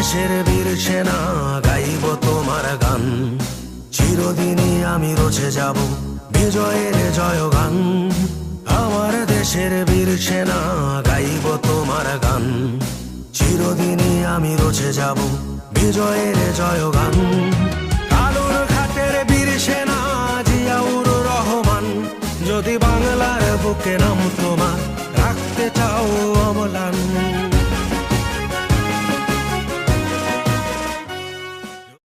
দেশের বীর সেনা গাইব তোমার গান। চিরদিনই আমি রচে যাব বিজয়ের জয় গান আমার দেশের বীর সেনা গাইব তোমার গান। চিরদিনই আমি রচে যাব বিজয়ের জয় গান কালুর ঘাটের বীর সেনা জিয়াউর রহমান, যদি বাংলার বুকে নাম তোমার, রাখতে চাও অমলান